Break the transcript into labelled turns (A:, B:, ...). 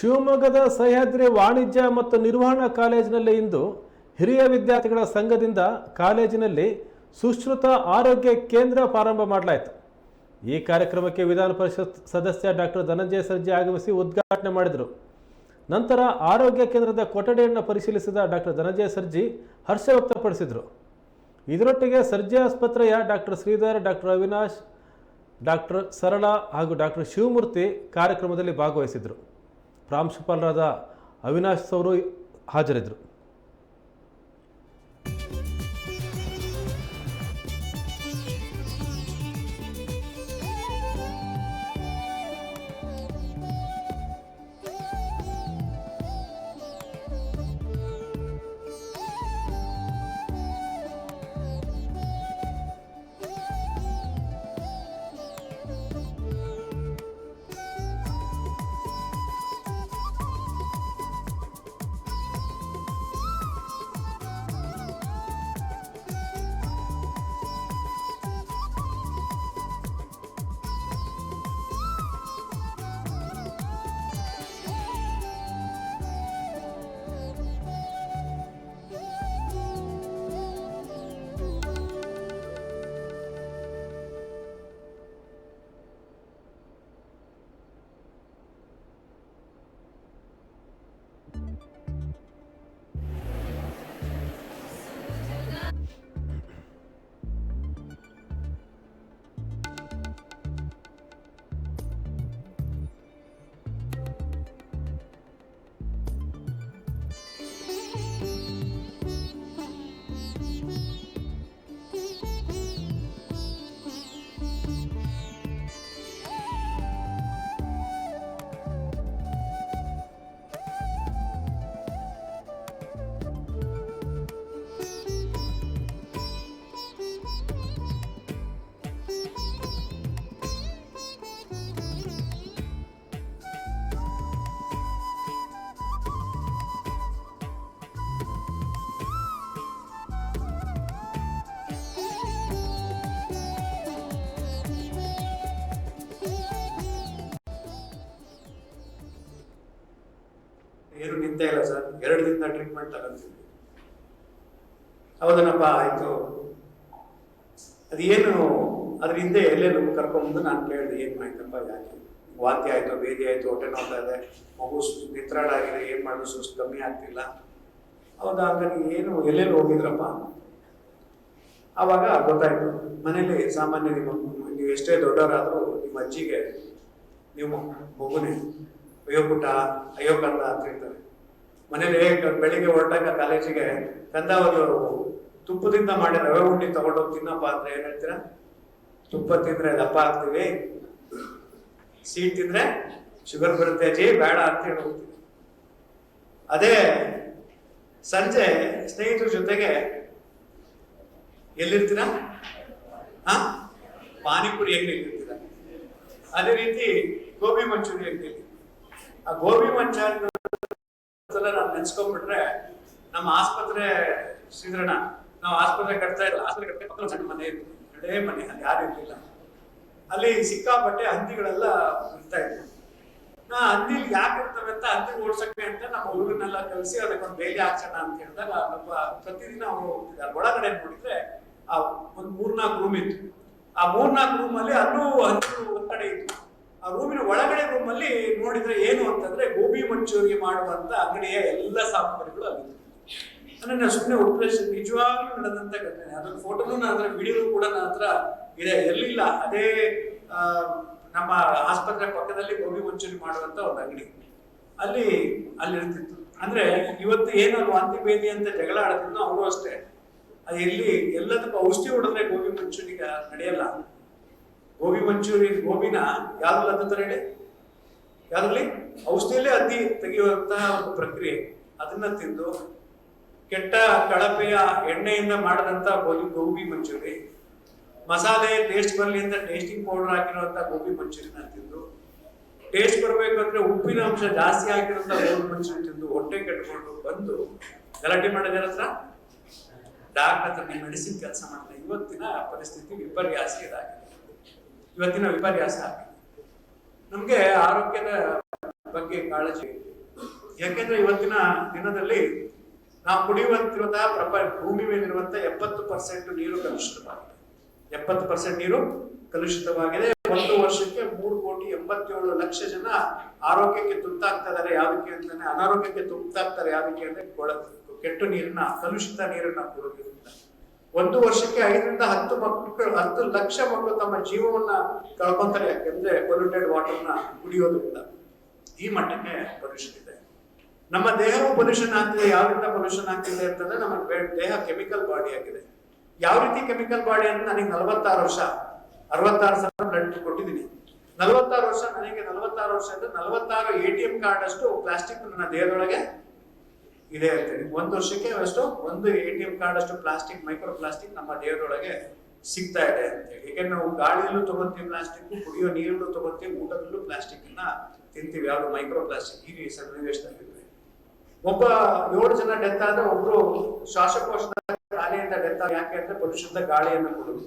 A: ಶಿವಮೊಗ್ಗದ ಸಹ್ಯಾದ್ರಿ ವಾಣಿಜ್ಯ ಮತ್ತು ನಿರ್ವಹಣಾ ಕಾಲೇಜಿನಲ್ಲಿ ಇಂದು ಹಿರಿಯ ವಿದ್ಯಾರ್ಥಿಗಳ ಸಂಘದಿಂದ ಕಾಲೇಜಿನಲ್ಲಿ ಸುಶ್ರುತ ಆರೋಗ್ಯ ಕೇಂದ್ರ ಪ್ರಾರಂಭ ಮಾಡಲಾಯಿತು. ಈ ಕಾರ್ಯಕ್ರಮಕ್ಕೆ ವಿಧಾನ ಪರಿಷತ್ ಸದಸ್ಯ ಡಾಕ್ಟರ್ ಧನಂಜಯ ಸರ್ಜಿ ಆಗಮಿಸಿ ಉದ್ಘಾಟನೆ ಮಾಡಿದರು. ನಂತರ ಆರೋಗ್ಯ ಕೇಂದ್ರದ ಕೊಠಡಿಯನ್ನು ಪರಿಶೀಲಿಸಿದ ಡಾಕ್ಟರ್ ಧನಂಜಯ ಸರ್ಜಿ ಹರ್ಷ ವ್ಯಕ್ತಪಡಿಸಿದರು. ಇದರೊಟ್ಟಿಗೆ ಸರ್ಜಿ ಆಸ್ಪತ್ರೆಯ doctor Shridhar, doctor Avinash, doctor Sarala ಹಾಗೂ ಡಾಕ್ಟರ್ ಶಿವಮೂರ್ತಿ ಕಾರ್ಯಕ್ರಮದಲ್ಲಿ ಭಾಗವಹಿಸಿದರು ಪ್ರಾಂಶುಪಾಲರಾದ ಅವಿನಾಶ್ ಅವರು ಹಾಜರಿದ್ದರು.
B: ಏನು ನಿಂತ ಇಲ್ಲ ಸರ್. ಎರಡು ದಿನ ಟ್ರೀಟ್ಮೆಂಟ್ ತಗೊಂತೀವಿ ಹೌದನಪ್ಪ ಆಯ್ತು. ಅದೇನು, ಅದ್ರ ಹಿಂದೆ ಎಲ್ಲೇನು ಕರ್ಕೊಂಬಂದು ನಾನು ಕೇಳಿದೆ, ಏನು ಆಯ್ತಪ್ಪ, ಯಾಕೆ? ವಾಂತಿ ಆಯ್ತು, ಬೇದಿ ಆಯ್ತು, ಹೊಟ್ಟೆ ನೋಡ್ತಾ ಇದೆ? ಮಗು ನಿತ್ರಾಣ ಆಗಿದೆ, ಏನು ಮಾಡೋದು? ಸುಸ್ತು ಕಮ್ಮಿ ಆಗ್ತಿಲ್ಲ. ಹೌದಾ ಹಾಗಾಗಿ ಏನು, ಎಲ್ಲೆಲ್ಲಿ ಹೋಗಿದ್ರಪ್ಪ? ಆವಾಗ ಗೊತ್ತಾಯ್ತು ಮನೇಲಿ ಸಾಮಾನ್ಯ ನಿಮ್ಮ ನೀವು ಎಷ್ಟೇ ದೊಡ್ಡವರಾದರೂ ನಿಮ್ಮ ಅಜ್ಜಿಗೆ, ನೀವು ಮಗುನೇ ಅಯ್ಯೋ ಪುಟ್ಟ ಅಯ್ಯೋ ಕಂದ ಅಂತ ಹೇಳ್ತಾರೆ ಮನೇಲಿ ಹೇಗೆ ಬೆಳಿಗ್ಗೆ ಹೊರಟಾಗ ಕಾಲೇಜಿಗೆ ಕಂದ ಅವರು ತುಪ್ಪದಿಂದ ಮಾಡಿ ರವೆ ಉಂಡಿ ತಗೊಂಡೋಗಿ ತಿನ್ನಪ್ಪ ಅಂದ್ರೆ ಏನ್ ಹೇಳ್ತೀರಾ? ತುಪ್ಪ ತಿಂದ್ರೆ ದಪ್ಪ ಆಗ್ತೀವಿ ಸೀಟ್ ತಿಂದ್ರೆ ಶುಗರ್ ಬರುತ್ತೆ ಅಜ್ಜಿ, ಬೇಡ ಅಂತ ಹೇಳಿ ಅದೇ ಸಂಜೆ ಸ್ನೇಹಿತರ ಜೊತೆಗೆ ಎಲ್ಲಿರ್ತೀರಾ? ಹಾ? ಪಾನಿಪುರಿ ಎಲ್ಲಿರ್ತೀರಾ ಅದೇ ರೀತಿ ಗೋಬಿ ಮಂಚೂರಿ ಅಂಗಡಿ ಆ ಗೋಬಿ ಸಲ ನಾವು ನೆನ್ಸ್ಕೊಂಡ್ಬಿಟ್ರೆ ನಮ್ಮ ಆಸ್ಪತ್ರೆ ಶ್ರೀಧರಣ ನಾವು ಆಸ್ಪತ್ರೆ ಕಟ್ತಾ ಇಲ್ಲ ಆಸ್ಪತ್ರೆ ಕಟ್ಟೆ ಪಕ್ಕದ ಸಣ್ಣ ಮನೆ ಇತ್ತು. ಹಳೇ ಮನೆ, ಅಲ್ಲಿ ಯಾರು ಇರಲಿಲ್ಲ. ಅಲ್ಲಿ ಸಿಕ್ಕಾಪಟ್ಟೆ ಹಂದಿಗಳೆಲ್ಲ ಇರ್ತಾ ಇದ್ವು. ನಾ ಹಂದಿ ಯಾಕೆ ಇರ್ತವೆ ಅಂತ ಹಂದಿ ಓಡ್ಸಕ್ಕೆ ಅಂತ ನಮ್ಮ ಹುಡುಗನ್ನೆಲ್ಲ ಕಲಿಸಿ ಅದಕ್ಕೊಂದು ಬೇಲಿ ಹಾಕ್ಸೋಣ ಅಂತ ಹೇಳಿದಾಗ ಒಬ್ಬ ಪ್ರತಿದಿನ ಅವರು ಹೋಗ್ತಿದ್ದಾರೆ. ಒಳಗಡೆ ನೋಡಿದ್ರೆ ಆ ಒಂದು ಮೂರ್ನಾಲ್ಕು ರೂಮ್ ಇತ್ತು. ಆ ಮೂರ್ನಾಲ್ಕು ರೂಮ್ ಅಲ್ಲಿ ಅಲ್ಲೂ ಹಂದಿ ಒಂದ್ ಕಡೆ ಇತ್ತು. ಆ ರೂಮಿನ ಒಳಗಡೆ ರೂಮ್ ಅಲ್ಲಿ ನೋಡಿದ್ರೆ ಏನು ಅಂತಂದ್ರೆ ಗೋಬಿ ಮಂಚೂರಿ ಮಾಡುವಂತ ಅಂಗಡಿಯ ಎಲ್ಲ ಸಾಮಗ್ರಿಗಳು ಅಲ್ಲಿತ್ತು ಅಂದ್ರೆ ನಾನು ಸುಮ್ಮನೆ ಉಪದೇಶ ನಿಜವಾಗ್ಲೂ ನಡೆದಂತ ಘಟನೆ. ಅದ್ರ ಫೋಟೋನು ನನ್ನ ಹತ್ರ ವಿಡಿಯೋ ಕೂಡ ನನ್ನ ಹತ್ರ ಇದೆ. ಎಲ್ಲಿಲ್ಲ ಅದೇ ನಮ್ಮ ಆಸ್ಪತ್ರೆ ಪಕ್ಕದಲ್ಲಿ ಗೋಬಿ ಮಂಚೂರಿ ಮಾಡುವಂತ ಒಂದು ಅಂಗಡಿ. ಅಲ್ಲಿ ಅಲ್ಲಿ ಇರ್ತಿತ್ತು. ಅಂದ್ರೆ ಇವತ್ತು ಏನಲ್ವ ಅಂತಿಬೇದಿ ಅಂತ ಜಗಳ ಆಡ್ತಿದ್ನೋ ಅವರು ಅಷ್ಟೇ. ಅದು ಎಲ್ಲಿ, ಎಲ್ಲದಕ್ಕೂ ಔಷಧಿ ಹೊಡೆದ್ರೆ ಗೋಬಿ ಮಂಚೂರಿಗೆ ನಡೆಯಲ್ಲ. ಗೋಬಿ ಮಂಚೂರಿ, ಗೋಬಿನ ಯಾರಲ್ಲಿ ಹತ್ತುತ್ತಾರೆ ಹೇಳಿ? ಯಾವ್ದ್ರಲ್ಲಿ? ಔಷಧಿಯಲ್ಲೇ ಅತಿ ತೆಗೆಯುವಂತಹ ಒಂದು ಪ್ರಕ್ರಿಯೆ. ಅದನ್ನ ತಿಂದು ಕೆಟ್ಟ ಕಳಪೆಯ ಎಣ್ಣೆಯಿಂದ ಮಾಡಿದಂತ ಗೋಬಿ ಗೋಬಿ ಮಂಚೂರಿ, ಮಸಾಲೆ ಟೇಸ್ಟ್ ಬರಲಿ ಅಂತ ಟೇಸ್ಟಿಂಗ್ ಪೌಡರ್ ಹಾಕಿರುವಂತ ಗೋಬಿ ಮಂಚೂರಿನ ತಿಂದು ಟೇಸ್ಟ್ ಬರಬೇಕು ಅಂದ್ರೆ ಉಪ್ಪಿನ ಅಂಶ ಜಾಸ್ತಿ ಹಾಕಿರುವಂತ ಗೋಬಿ ಮಂಚೂರಿ ತಿಂದು ಹೊಟ್ಟೆ ಕಟ್ಕೊಂಡು ಬಂದು ಗಲಾಟೆ ಮಾಡಿದಾರ ಹತ್ರ ಡಾಕ್ಟರ್ ಮೆಡಿಸಿನ್ ಕೆಲಸ ಮಾಡ್ತಾ ಇವತ್ತಿನ ಪರಿಸ್ಥಿತಿ ವಿಪರ್ಯಾಸ ಇದಾಗಿದೆ. ಇವತ್ತಿನ ವಿಪರ್ಯಾಸ. ಆಗಿದೆ ನಮ್ಗೆ ಆರೋಗ್ಯದ ಬಗ್ಗೆ ಕಾಳಜಿ ಯಾಕೆಂದ್ರೆ ಇವತ್ತಿನ ದಿನದಲ್ಲಿ ನಾವು ಕುಡಿಯುವಂತಿರುವಂತಹ ಪ್ರಪ, ಭೂಮಿ ಮೇಲಿರುವಂತಹ ಎಪ್ಪತ್ತು ಪರ್ಸೆಂಟ್ ನೀರು ಕಲುಷಿತವಾಗಿದೆ. ಎಪ್ಪತ್ತು ಪರ್ಸೆಂಟ್ ನೀರು ಕಲುಷಿತವಾಗಿದೆ. ಒಂದು ವರ್ಷಕ್ಕೆ ಮೂರು ಕೋಟಿ ಎಂಬತ್ತೇಳು ಲಕ್ಷ ಜನ ಆರೋಗ್ಯಕ್ಕೆ ತುತ್ತಾಗ್ತಾ ಇದಾರೆ ಯಾವ್ದಕ್ಕೆ ಅಂತಾನೆ ಅನಾರೋಗ್ಯಕ್ಕೆ ತುತ್ತಾಗ್ತಾರೆ. ಯಾವುದಕ್ಕೆ ಅಂದ್ರೆ ಕೆಟ್ಟ ನೀರನ್ನ, ಕಲುಷಿತ ನೀರನ್ನ ಕುಡಿಯೋದ್ರಿಂದ ಒಂದು ವರ್ಷಕ್ಕೆ ಐದರಿಂದ ಹತ್ತು ಮಕ್ಕಳು, ಹತ್ತು ಲಕ್ಷ ಮಕ್ಕಳು ತಮ್ಮ ಜೀವವನ್ನ ಕಳ್ಕೊಂತಾರೆ. ಯಾಕೆಂದ್ರೆ ಪೊಲ್ಯೂಟೆಡ್ ವಾಟರ್ನ ಕುಡಿಯೋದ್ರಿಂದ ಈ ಮಟ್ಟಕ್ಕೆ ಪೊಲ್ಯೂಷನ್ ಇದೆ. ನಮ್ಮ ದೇಹವು ಪೊಲ್ಯೂಷನ್ ಆಗ್ತಿದೆ. ಯಾವ್ರಿಂದ ಪೊಲ್ಯೂಷನ್ ಆಗ್ತಿದೆ ಅಂತಂದ್ರೆ ನಮ್ಮ ದೇಹ ಕೆಮಿಕಲ್ ಬಾಡಿ ಆಗಿದೆ. ಯಾವ ರೀತಿ ಕೆಮಿಕಲ್ ಬಾಡಿ ಅಂತ ನನಗೆ ನಲವತ್ತಾರು ವರ್ಷ, ಅರವತ್ತಾರು ಸಾವಿರ ಬ್ಲಡ್ ಕೊಟ್ಟಿದ್ದೀನಿ. ನಲವತ್ತಾರು ವರ್ಷ, ನನಗೆ ನಲವತ್ತಾರು ವರ್ಷ ಅಂದ್ರೆ ನಲವತ್ತಾರು ಎ ಟಿ ಎಂ ಕಾರ್ಡ್ ಅಷ್ಟು ಪ್ಲಾಸ್ಟಿಕ್ ನನ್ನ ದೇಹದೊಳಗೆ ಇದೆ ಅಂತೇಳಿ ಒಂದು ವರ್ಷಕ್ಕೆ ಅಷ್ಟು ಒಂದು ಎ ಟಿ ಎಂ ಕಾರ್ಡ್ ಅಷ್ಟು ಪ್ಲಾಸ್ಟಿಕ್ ಮೈಕ್ರೋ ಪ್ಲಾಸ್ಟಿಕ್ ನಮ್ಮ ದೇಹದೊಳಗೆ ಸಿಗ್ತಾ ಇದೆ ಅಂತೇಳಿ ಯಾಕೆಂದ್ರೆ ನಾವು ಗಾಳಿಯಲ್ಲೂ ತಗೊಂತೀವಿ ಪ್ಲಾಸ್ಟಿಕ್, ಕುಡಿಯೋ ನೀರಲ್ಲೂ ತಗೊಂತೀವಿ ಊಟದಲ್ಲೂ ಪ್ಲಾಸ್ಟಿಕ್ ಅನ್ನ ತಿಂತೀವಿ. ಯಾವ್ದು ಮೈಕ್ರೋ ಪ್ಲಾಸ್ಟಿಕ್ ಈ ಸನ್ನಿವೇಶದಲ್ಲಿ ಒಬ್ಬ ಏಳು ಜನ ಡೆತ್ ಆದ್ರೆ ಒಬ್ರು ಶ್ವಾಸಕೋಶದ ಗಾಳಿಯಿಂದ ಡೆತ್ ಯಾಕೆ ಅಂದ್ರೆ ಪರಿಶುದ್ಧ ಗಾಳಿಯನ್ನು ಕೊಡುದು.